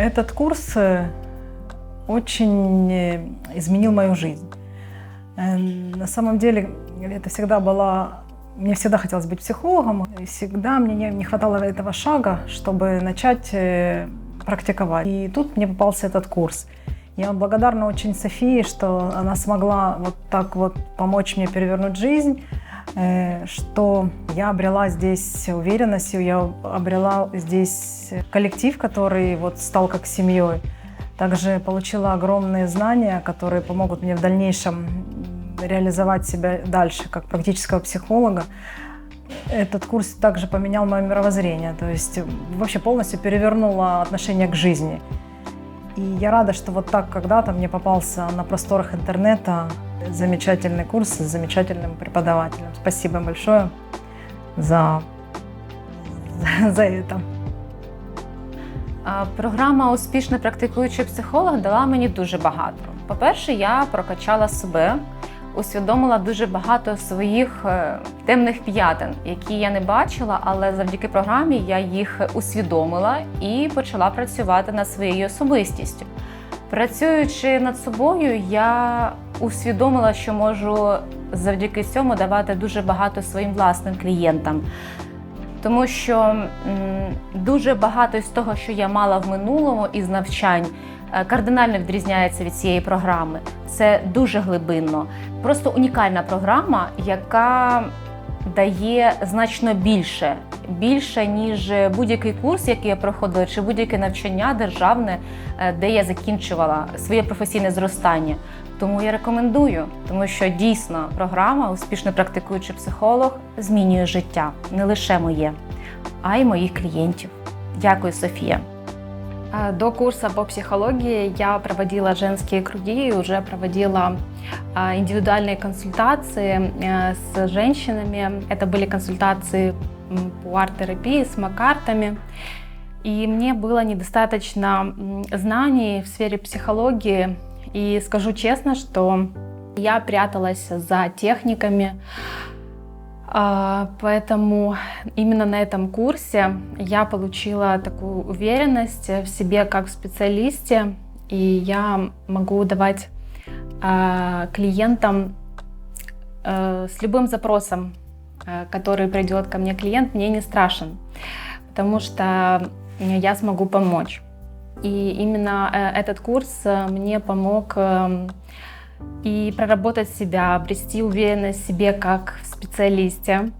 Этот курс э, очень э, изменил мою жизнь. Э, На самом деле, это всегда была... Мне всегда хотелось быть психологом, и всегда мне не, хватало этого шага, чтобы начать практиковать. И тут мне попался этот курс. Я благодарна очень Софии, что она смогла вот так вот помочь мне перевернуть жизнь, что я обрела здесь уверенность, я обрела здесь коллектив, который вот стал как семьей. Также получила огромные знания, которые помогут мне в дальнейшем реализовать себя дальше как практического психолога. Этот курс также поменял мое мировоззрение, то есть вообще полностью перевернуло отношение к жизни. И я рада, что вот так когда-то мне попался на просторах интернета замечательный курс с замечательным преподавателем. Спасибо большое за, за это. А, Програма Успішний практикуючий психолог дала мені дуже багато. По-перше, я прокачала себе, усвідомила дуже багато своїх е, темних п'ятин, які я не бачила, але завдяки програмі я їх усвідомила і почала працювати над своєю особистістю. Працюючи над собою, я усвідомила, що можу завдяки цьому давати дуже багато своїм власним клієнтам. Тому що дуже багато з того, що я мала в минулому із навчань, е, кардинально відрізняється від цієї програми. Це дуже глибинно. Просто унікальна програма, яка дає значно більше, більше ніж будь-який курс, який я проходила, чи будь-яке навчання державне, е, де я закінчувала своє професійне зростання. Тому я рекомендую, тому що дійсно програма Успішно практикуючий психолог змінює життя не лише моє, а й моїх клієнтів. Дякую, Софія. А, До курса по психологии я проводила женские круги уже проводила а, индивидуальные консультации э, с женщинами. Это были консультации по арт-терапии с макартами. И мне было недостаточно знаний в сфере психологии. И скажу честно, что я пряталась за техниками, Поэтому именно на этом курсе я получила такую уверенность в себе как в специалисте, и я могу давать а, клиентам э, с любым запросом, э, который придет ко мне клиент, мне не страшен, потому что я смогу помочь. И именно э, этот курс мне помог эм, и проработать себя, обрести уверенность в себе как в специалисте,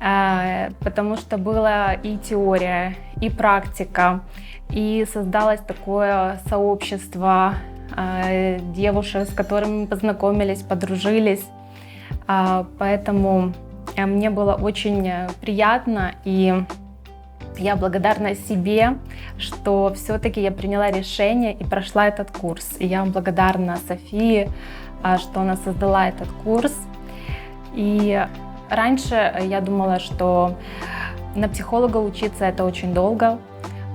э, потому что была и теория, и практика, и создалось такое сообщество э, девушек, с которыми мы познакомились, подружились. А, Поэтому мне было очень приятно и я благодарна себе, что все-таки я приняла решение и прошла этот курс. И я вам благодарна Софии, а, что она создала этот курс. И раньше я думала, что на психолога учиться это очень долго,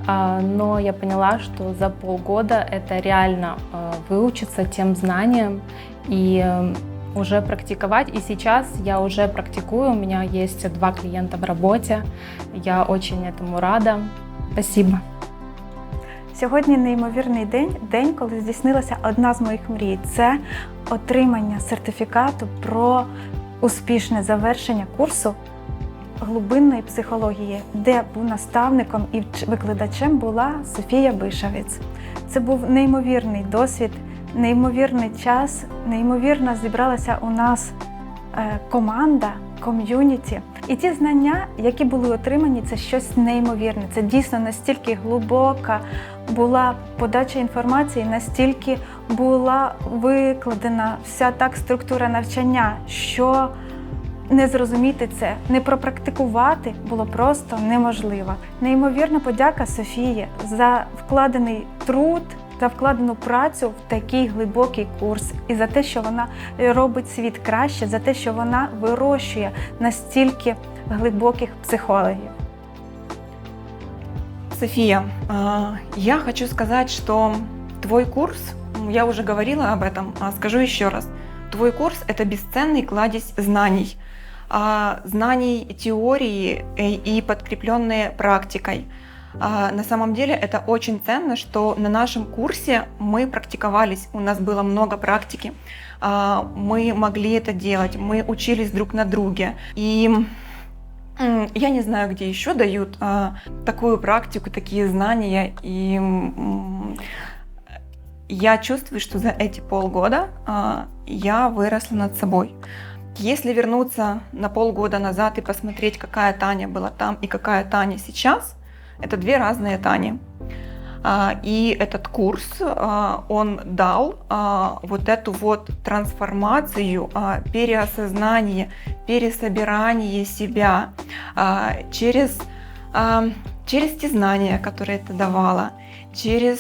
а, но я поняла, что за полгода это реально а, выучиться тем знаниям и э, уже практиковать. И сейчас я уже практикую, у меня есть два клиента в работе. Я очень этому рада. Спасибо. Сьогодні неймовірний день, день, коли здійснилася одна з моїх мрій. Це отримання сертифікату про успішне завершення курсу глибинної психології, де був наставником і викладачем була Софія Бишавець. Це був неймовірний досвід, неймовірний час, неймовірно зібралася у нас е, команда, ком'юніті. І ті знання, які були отримані, це щось неймовірне. Це дійсно настільки глибока була подача інформації, настільки була викладена вся так структура навчання, що не зрозуміти це, не пропрактикувати було просто неможливо. Неймовірна подяка Софії за вкладений труд За вкладену працю в такий глибокий курс і за те, що вона робить світ краще, за те, що вона вирощує настільки глибоких психологів. София, а, я хочу сказать, что твой курс, м, я уже говорила об этом, а скажу еще раз, твой курс – это бесценный кладезь знаний, а, знаний теории э, и подкрепленные практикой. А, На самом деле это очень ценно, что на нашем курсе мы практиковались, у нас было много практики, а, мы могли это делать, мы учились друг на друге. И я не знаю, где еще дают а, такую практику, такие знания. И я чувствую, что за эти полгода я выросла над собой. Если вернуться на полгода назад и посмотреть, какая Таня была там и какая Таня сейчас, это две разные Тани. А, И этот курс, а, он дал а, вот эту вот трансформацию, переосознание, пересобирание себя через, через те знания, которые ты давала, через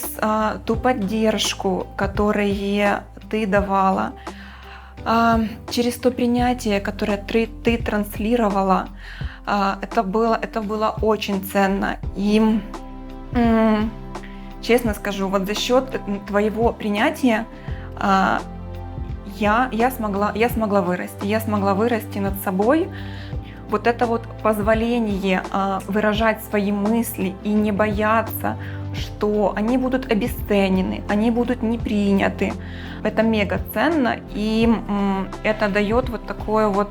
ту поддержку, которые ты давала, через то принятие, которое ты, ты транслировала. А, Это было, это было очень ценно. И честно скажу, вот за счет твоего принятия а, я, я, смогла, я смогла вырасти. Я смогла вырасти над собой. Вот это вот позволение а, выражать свои мысли и не бояться, что они будут обесценены, они будут не приняты. Это мега ценно, и это дает вот такое вот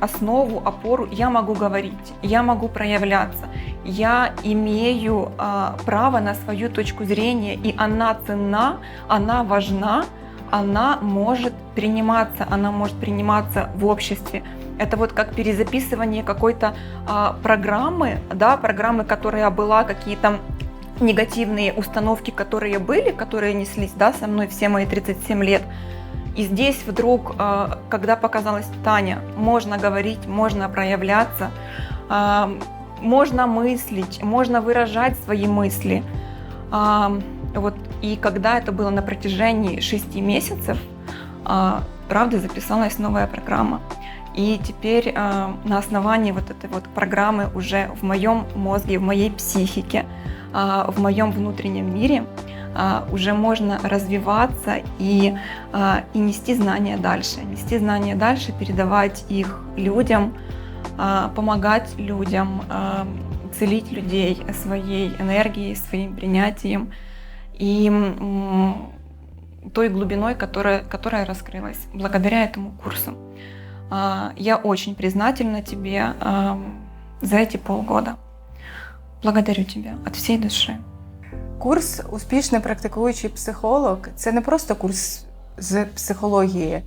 основу, опору. Я могу говорить, я могу проявляться, я имею а, право на свою точку зрения, и она ценна, она важна, она может приниматься, она может приниматься в обществе. Это вот как перезаписывание какой-то а, программы, да, программы, которая была, какие-то негативные установки, которые были, которые неслись, да, со мной все мои 37 лет. И здесь вдруг, а, когда показалась Таня, можно говорить, можно проявляться, можно мыслить, можно выражать свои мысли. Вот, и когда это было на протяжении шести месяцев, а, правда записалась новая программа. И теперь а, на основании вот этой вот программы уже в моем мозге, в моей психике, а, в моем внутреннем мире уже можно развиваться и, а, и нести знания дальше. Нести знания дальше, передавать их людям, а, помогать людям, а, целить людей своей энергией, своим принятием и той глубиной, которая, которая раскрылась благодаря этому курсу. А, Я очень признательна тебе а, за эти полгода. Благодарю тебя от всей души. Курс успішний практикуючий психолог це не просто курс з психології,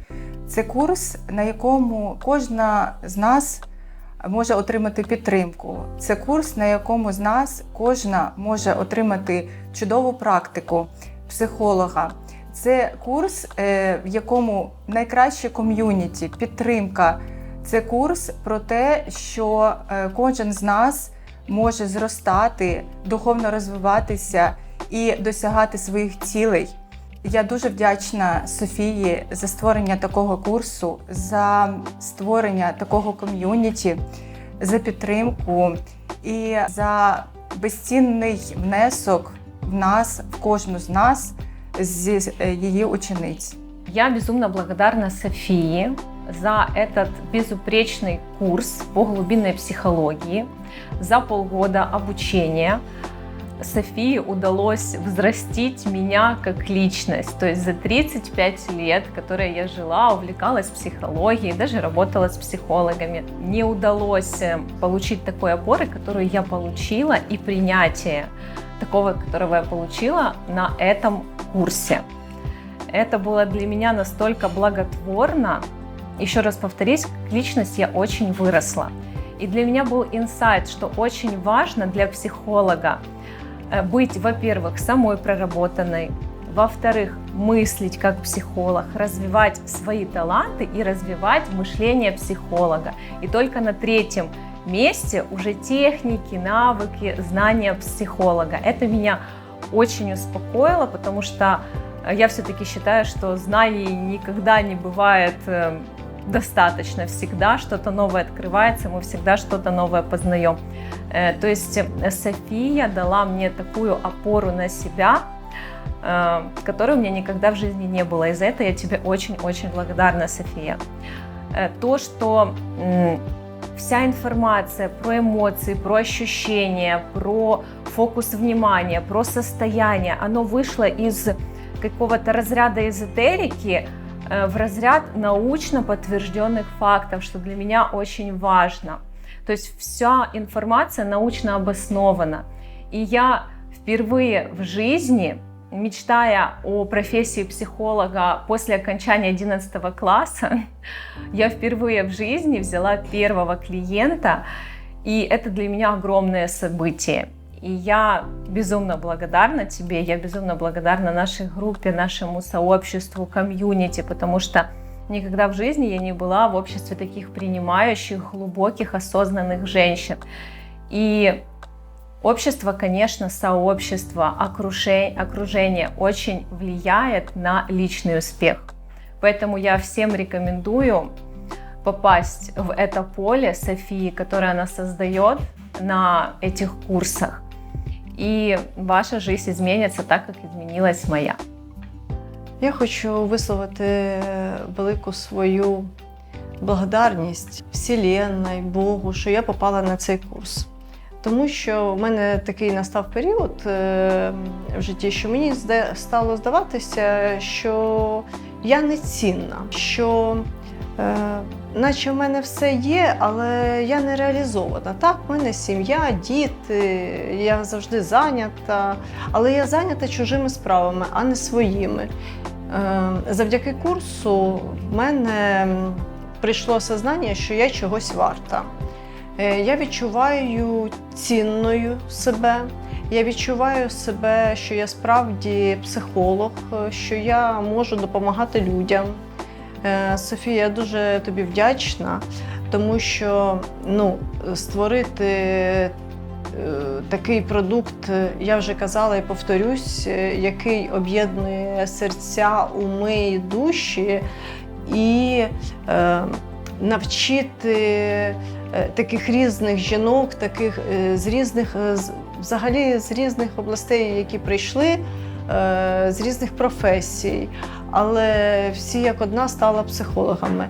це курс, на якому кожна з нас може отримати підтримку. Це курс, на якому з нас кожна може отримати чудову практику психолога. Це курс, е, в якому найкраще ком'юніті, підтримка. Це курс про те, що е, кожен з нас може зростати, духовно розвиватися і досягати своїх цілей. Я дуже вдячна Софії за створення такого курсу, за створення такого ком'юніті, за підтримку і за безцінний внесок в нас, в кожну з нас, з е, її учениць. Я безумно благодарна Софии за этот безупречный курс по глубинной психологии, за полгода обучения. Софии удалось взрастить меня как личность. То есть за 35 лет, которые я жила, увлекалась психологией, даже работала с психологами, не удалось э, получить такой опоры, которую я получила, и принятие такого, которого я получила на этом курсе. Это было для меня настолько благотворно. Еще раз повторюсь, личность я очень выросла. И для меня был инсайт, что очень важно для психолога э, быть, во-первых, самой проработанной, во-вторых, мыслить как психолог, развивать свои таланты и развивать мышление психолога. И только на третьем месте уже техники, навыки, знания психолога. Это меня очень успокоило, потому что я все-таки считаю, что знаний никогда не бывает э, достаточно. Всегда что-то новое открывается, мы всегда что-то новое познаем. Э, То есть э, София дала мне такую опору на себя, э, которой у меня никогда в жизни не было. И за это я тебе очень-очень благодарна, София. То, что вся информация про эмоции, про ощущения, про фокус внимания, про состояние, оно вышло из какого-то разряда эзотерики в разряд научно подтвержденных фактов, что для меня очень важно. То есть вся информация научно обоснована. И я впервые в жизни, мечтая о профессии психолога после окончания 11 класса, я впервые в жизни взяла первого клиента, и это для меня огромное событие. И я безумно благодарна тебе, я безумно благодарна нашей группе, нашему сообществу, комьюнити, потому что никогда в жизни я не была в обществе таких принимающих, глубоких, осознанных женщин. И общество, конечно, сообщество, окружение, окружение очень влияет на личный успех. Поэтому я всем рекомендую попасть в это поле Софии, которое она создает на этих курсах. И ваша жизнь изменится так, как изменилась моя. Я хочу висловити велику свою благодарність Вселенной, Богу, що я попала на цей курс. Тому що в мене такий настав період е, в житті, що мені стало здаватися, що я не цінна, що наче в мене все є, але я не реалізована. Так, в мене сім'я, діти, я завжди зайнята, але я зайнята чужими справами, а не своїми. Е, Завдяки курсу в мене прийшло осознання, що я чогось варта. Е, Я відчуваю цінною себе. Я відчуваю себе, що я справді психолог, е, що я можу допомагати людям. Е, Софія, я дуже тобі вдячна, тому що ну, створити е, такий продукт, е, я вже казала і повторюсь, який об'єднує серця, уми і душі, і е, навчити таких різних жінок, таких з різних, взагалі з різних областей, які прийшли, е, з різних професій, але всі як одна стала психологами.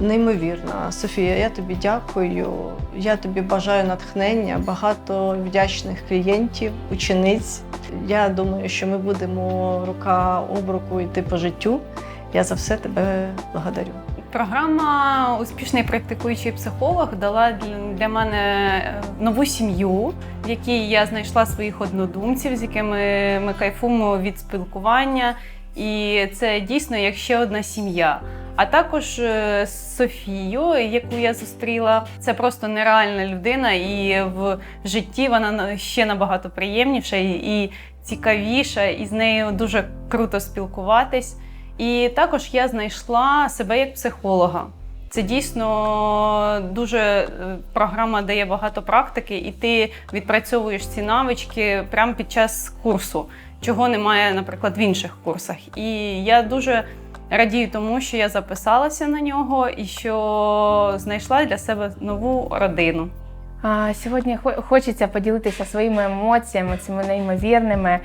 Неймовірно, Софія, я тобі дякую. Я тобі бажаю натхнення, багато вдячних клієнтів, учениць. Я думаю, що ми будемо рука об руку йти по життю. Я за все тебе благодарю. Програма Успішний практикуючий психолог дала для- для мене е, нову сім'ю, в якій я знайшла своїх однодумців, з якими ми кайфуємо від спілкування. І це дійсно як ще одна сім'я. А також е, з Софією, яку я зустріла, це просто нереальна людина, і в житті вона ще набагато приємніша і і цікавіша, і з нею дуже круто спілкуватись. І також я знайшла себе як психолога. Це дійсно дуже е, програма дає багато практики, і ти відпрацьовуєш ці навички прямо під час курсу, чого немає, наприклад, в інших курсах. І я дуже радію тому, що я записалася на нього і що знайшла для себе нову родину. Сьогодні хо- хочеться поділитися своїми емоціями, цими неймовірними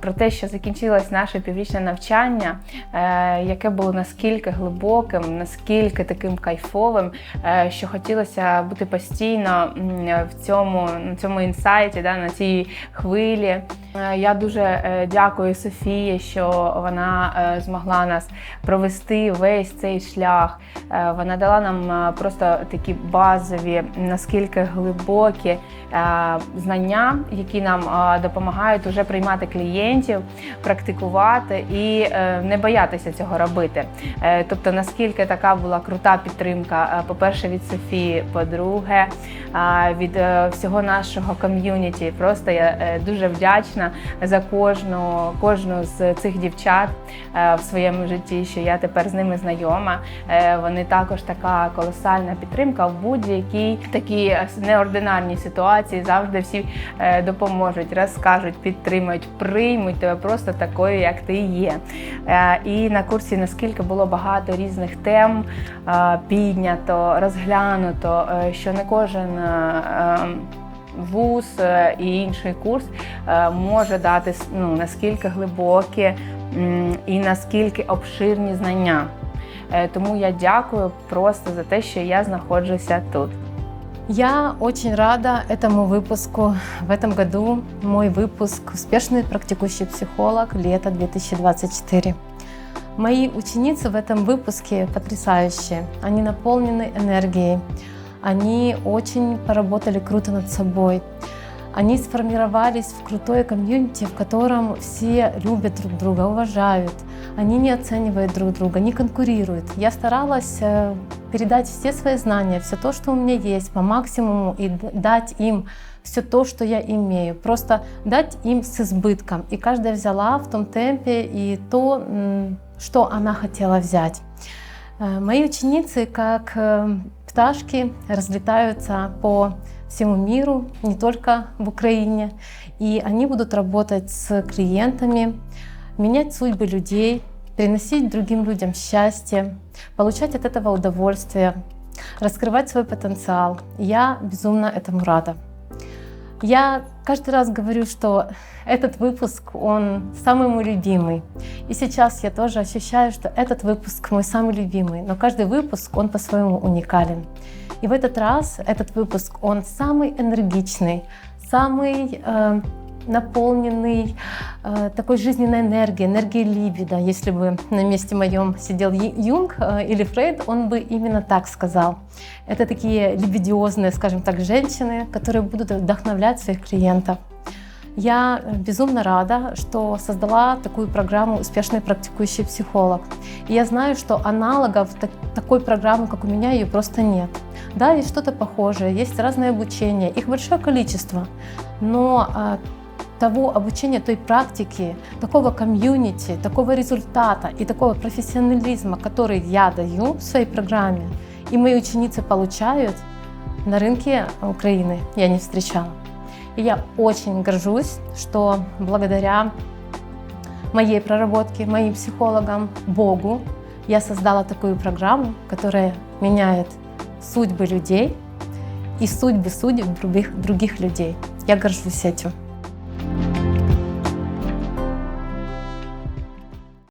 про те, що закінчилось наше піврічне навчання, е, яке було наскільки глибоким, наскільки таким кайфовим, е, що хотілося бути постійно в цьому, на цьому інсайті, на цій хвилі. Е, Я дуже е, дякую Софії, що вона е, змогла нас провести весь цей шлях. Вона дала нам просто такі базові, наскільки глибокі знання, які нам допомагають уже приймати клієнтів, практикувати і не боятися цього робити. Тобто, наскільки така була крута підтримка, по-перше, від Софії, по-друге, від всього нашого ком'юніті. Просто я дуже вдячна за кожну, кожну з цих дівчат е, в своєму житті, що я тепер з ними знайома. Е, Вони також така колосальна підтримка в будь-якій такій неординарній ситуації. Завжди всі е, допоможуть, розкажуть, підтримують, приймуть тебе просто такою, як ти є. І на курсі наскільки було багато різних тем піднято, розглянуто, що не кожен е, ем, вуз е, і інший курс е, може дати с- ну, наскільки глибокі м, і наскільки обширні знання. Е, Тому я дякую просто за те, що я знаходжуся тут. Я очень рада этому выпуску. В этом году мой выпуск «Успешный практикующий психолог. Лето 2024». Мои ученицы в этом выпуске потрясающие. Они наполнены энергией. Они очень поработали круто над собой. Они сформировались в крутое комьюнити, в котором все любят друг друга, уважают. Они не оценивают друг друга, не конкурируют. Я старалась э, передать все свои знания, все то, что у меня есть, по максимуму и дать им все то, что я имею. Просто дать им с избытком. И каждая взяла в том темпе и то, что она хотела взять. Э, мои ученицы, как э, пташки, разлетаются по всему миру, не только в Украине. И они будут работать с клиентами, менять судьбы людей, приносить другим людям счастье, получать от этого удовольствие, раскрывать свой потенциал. Я безумно этому рада. Я каждый раз говорю, что этот выпуск, он самый мой любимый. И сейчас я тоже ощущаю, что этот выпуск мой самый любимый. Но каждый выпуск, он по-своему уникален. И в этот раз этот выпуск, он самый энергичный, самый э, наполненный э, такой жизненной энергией, энергией либидо. Если бы на месте моем сидел Юнг э, или Фрейд, он бы именно так сказал. Это такие либидиозные, скажем так, женщины, которые будут вдохновлять своих клиентов. Я безумно рада, что создала такую программу «Успешный практикующий психолог». И я знаю, что аналогов такой программы, как у меня, ее просто нет. Да, есть что-то похожее, есть разное обучение, их большое количество, но а, того обучения, той практики, такого комьюнити, такого результата и такого профессионализма, который я даю в своей программе, и мои ученицы получают, на рынке Украины я не встречала. И я очень горжусь, что благодаря моей проработке, моим психологам, Богу, я создала такую программу, которая меняет судьбы людей и судьбы судеб других, других людей. Я горжусь этим.